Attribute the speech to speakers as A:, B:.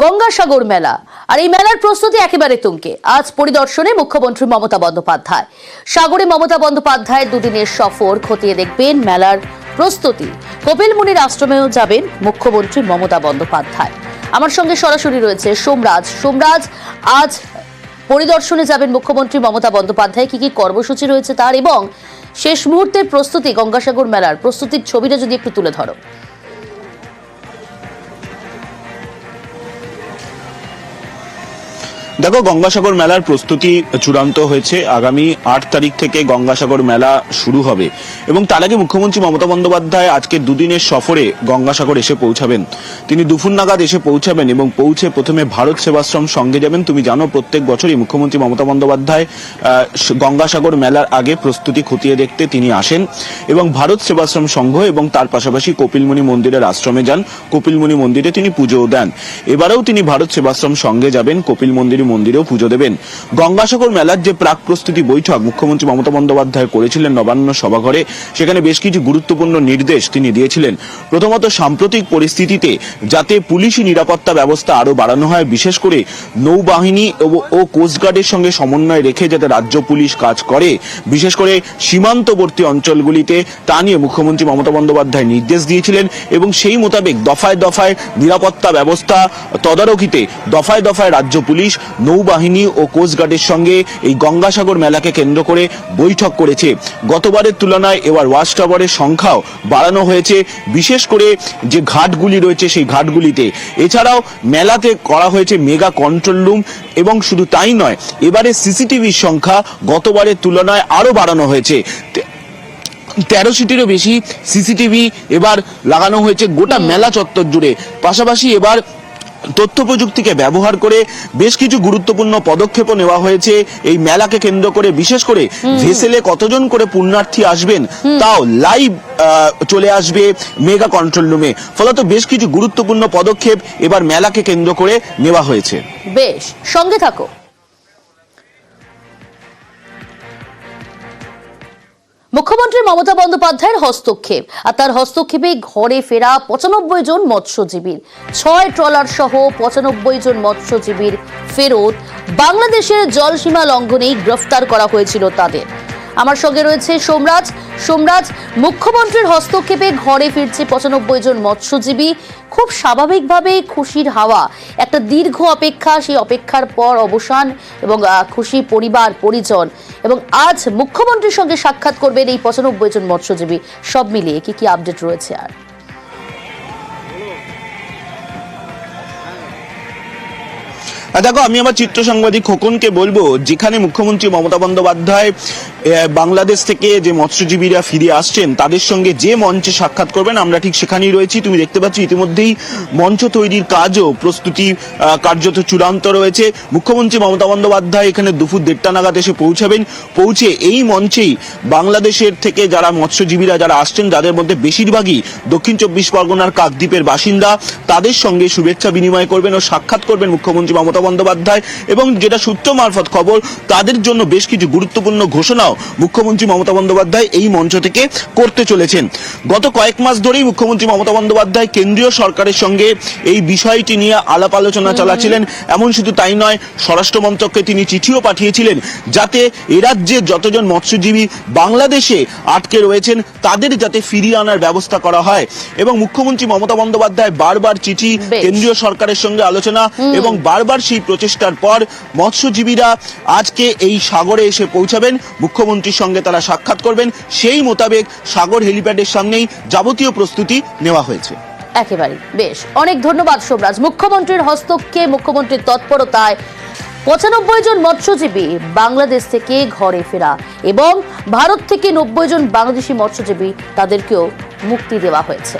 A: গঙ্গাসাগর মেলা। আর এই মেলার প্রস্তুতি একেবারে তুঙ্কে আজ পরিদর্শনে মুখ্যমন্ত্রী মমতা বন্দ্যোপাধ্যায়। সাগরে মমতা বন্দ্যোপাধ্যায় দুদিনের সফর খতিয়ে দেখবেন মেলার প্রস্তুতি। কপিল মুনির আশ্রমেও যাবেন মুখ্যমন্ত্রী মমতা বন্দ্যোপাধ্যায়। আমার সঙ্গে সরাসরি রয়েছে সোমরাজ। সোমরাজ, আজ পরিদর্শনে যাবেন মুখ্যমন্ত্রী মমতা বন্দ্যোপাধ্যায়। কি কি কর্মসূচি রয়েছে তার এবং শেষ মুহূর্তের প্রস্তুতি গঙ্গাসাগর মেলার প্রস্তুতির ছবিটা যদি একটু তুলে ধরো।
B: দেখো, গঙ্গাসাগর মেলার প্রস্তুতি চূড়ান্ত হয়েছে। আগামী আট তারিখ থেকে গঙ্গাসাগর মেলা শুরু হবে। এবং তার আগে মুখ্যমন্ত্রী মমতা বন্দ্যোপাধ্যায় আজকে দুদিনের সফরে গঙ্গাসাগর এসে পৌঁছাবেন। তিনি দুপুর নাগাদ এসে পৌঁছাবেন এবং পৌঁছে প্রথমে ভারত সেবাশ্রম সঙ্গে যাবেন। তুমি জানো, প্রত্যেক বছরই মুখ্যমন্ত্রী মমতা বন্দ্যোপাধ্যায় গঙ্গাসাগর মেলার আগে প্রস্তুতি খতিয়ে দেখতে তিনি আসেন এবং ভারত সেবাশ্রম সংঘ এবং তার পাশাপাশি কপিলমুনি মন্দিরের আশ্রমে যান। কপিলমুনি মন্দিরে তিনি পুজোও দেন। এবারেও তিনি ভারত সেবাশ্রম সঙ্গে যাবেন। কপিল মন্দির মন্দিরেও পুজো দেবেন। গঙ্গাসাগর মেলার যে প্রাক প্রস্তুতি বৈঠক মুখ্যমন্ত্রী মমতা বন্দ্যোপাধ্যায় করেছিলেন নবান্ন সভাঘরে, সেখানে বেশ কিছু গুরুত্বপূর্ণ নির্দেশ তিনি দিয়েছিলেন। প্রথমত, সাম্প্রতিক পরিস্থিতিতে যাতে পুলিশি নিরাপত্তা ব্যবস্থা আরও বাড়ানো হয়, বিশেষ করে নৌবাহিনী ও কোস্টগার্ডের সঙ্গে সমন্বয় রেখে যাতে রাজ্য পুলিশ কাজ করে। বিশেষ করে সীমান্তবর্তী অঞ্চলগুলিতে, তা নিয়ে মুখ্যমন্ত্রী মমতা বন্দ্যোপাধ্যায় নির্দেশ দিয়েছিলেন এবং সেই মোতাবেক দফায় দফায় নিরাপত্তা ব্যবস্থা তদারকিতে দফায় দফায় রাজ্য পুলিশ নৌবাহিনী ও কোস্টগার্ডের সঙ্গে এই গঙ্গাসাগর মেলাকে কেন্দ্র করে বৈঠক করেছে। গতবারের তুলনায় এবার ওয়াচ টাওয়ারের সংখ্যাও বাড়ানো হয়েছে। বিশেষ করে যে ঘাটগুলি রয়েছে সেই ঘাটগুলিতে। এছাড়াও মেলাতে করা হয়েছে মেগা কন্ট্রোল রুম এবং শুধু তাই নয় এবারে সিসিটিভির সংখ্যা গতবারের তুলনায় আরও বাড়ানো হয়েছে। তেরো সিটিরও বেশি সিসিটিভি এবার লাগানো হয়েছে গোটা মেলা চত্বর জুড়ে। পাশাপাশি এবার তথ্য প্রযুক্তিকে ব্যবহার করে বেশ কিছু গুরুত্বপূর্ণ পদক্ষেপও নেওয়া হয়েছে। এই মেলাকে কেন্দ্র করে বিশেষ করে ভেসেলে কতজন করে পুণ্যার্থী আসবেন তাও লাইভ চলে আসবে মেগা কন্ট্রোল রুমে। ফলত বেশ কিছু গুরুত্বপূর্ণ পদক্ষেপ এবার মেলাকে কেন্দ্র করে নেওয়া হয়েছে।
A: বেশ সঙ্গে থাকো। মুখ্যমন্ত্রী মমতা বন্দ্যোপাধ্যায়ের হস্তক্ষেপ আর তার হস্তক্ষেপে ঘরে ফেরা পঁচানব্বই জন মৎস্যজীবীর ছয় ট্রলার সহ পঁচানব্বই জন মৎস্যজীবীর ফেরত বাংলাদেশের জলসীমা লঙ্ঘনেই গ্রেফতার করা হয়েছিল তাদের। আমার সঙ্গে রয়েছে সোমরাজ। সোমরাজ, মুখ্যমন্ত্রীর হস্তক্ষেপে ঘরে ফিরছে পঁচানব্বই জন মৎস্যজীবী। খুব স্বাভাবিকভাবে খুশির হাওয়া। একটা দীর্ঘ অপেক্ষা, সেই অপেক্ষার পর অবসান এবং খুশি পরিবার, পরিজন এবং আজ মুখ্যমন্ত্রীর সঙ্গে সাক্ষাৎ করবেন এই পঁচানব্বই জন মৎস্যজীবী। সব মিলিয়ে কি কি আপডেট রয়েছে আর?
B: দেখো, আমি আমার চিত্র সাংবাদিক খোকনকে বলব, যেখানে মুখ্যমন্ত্রী মমতা বন্দ্যোপাধ্যায় বাংলাদেশ থেকে যে মৎস্যজীবীরা ফিরে আসছেন, তাদের সঙ্গে যে মঞ্চে সাক্ষাৎ করবেন, আমরা ঠিক সেখানেই রয়েছি। তুমি দেখতে পাচ্ছ, ইতিমধ্যেই মঞ্চ তৈরির কাজও প্রস্তুতি কার্যত চূড়ান্ত রয়েছে। মুখ্যমন্ত্রী মমতা বন্দ্যোপাধ্যায় এখানে দুপুর দেড়টা নাগাদ এসে পৌঁছাবেন। পৌঁছে এই মঞ্চেই বাংলাদেশের থেকে যারা মৎস্যজীবীরা যারা আসছেন, যাদের মধ্যে বেশিরভাগই দক্ষিণ চব্বিশ পরগনার কাকদ্বীপের বাসিন্দা, তাদের সঙ্গে শুভেচ্ছা বিনিময় করবেন ও সাক্ষাৎ করবেন মুখ্যমন্ত্রী মমতা বন্দ্যোপাধ্যায়। এবং যেটা সূত্র মারফত খবর, তাদের জন্য বেশ কিছু গুরুত্বপূর্ণ ঘোষণাও মুখ্যমন্ত্রী মমতা বন্দ্যোপাধ্যায় এই মঞ্চ থেকে করতে চলেছেন। গত কয়েক মাস ধরেই মুখ্যমন্ত্রী মমতা বন্দ্যোপাধ্যায় কেন্দ্রীয় সরকারের সঙ্গে এই বিষয়টি নিয়ে আলাপ আলোচনা চালাচ্ছিলেন। এমন শুধু তাই নয় স্বরাষ্ট্র মন্ত্রককে তিনি চিঠিও পাঠিয়েছিলেন যাতে এ রাজ্যে যতজন মৎস্যজীবী বাংলাদেশে আটকে রয়েছেন তাদের যাতে ফিরিয়ে আনার ব্যবস্থা করা হয়। এবং মুখ্যমন্ত্রী মমতা বন্দ্যোপাধ্যায় বারবার চিঠি কেন্দ্রীয় সরকারের সঙ্গে আলোচনা এবং বারবার সেই প্রচেষ্টার পর মৎস্যজীবীরা আজকে এই সাগরে এসে পৌঁছাবেন। মুখ্যমন্ত্রীর সঙ্গে তারা সাক্ষাৎ করবেন, সেই মোতাবেক সাগর হেলিপ্যাডের সামনেই যাবতীয় প্রস্তুতি নেওয়া হয়েছে।
A: একেবারে বেশ। অনেক ধন্যবাদ সোমরাজ মুখ্যমন্ত্রীর হস্তক্ষেপ, মুখ্যমন্ত্রীর তৎপরতায় পঁচানব্বই জন মৎস্যজীবী বাংলাদেশ থেকে ঘরে ফেরা এবং ভারত থেকে নব্বই জন বাংলাদেশি মৎস্যজীবী তাদেরকেও মুক্তি দেওয়া হয়েছে।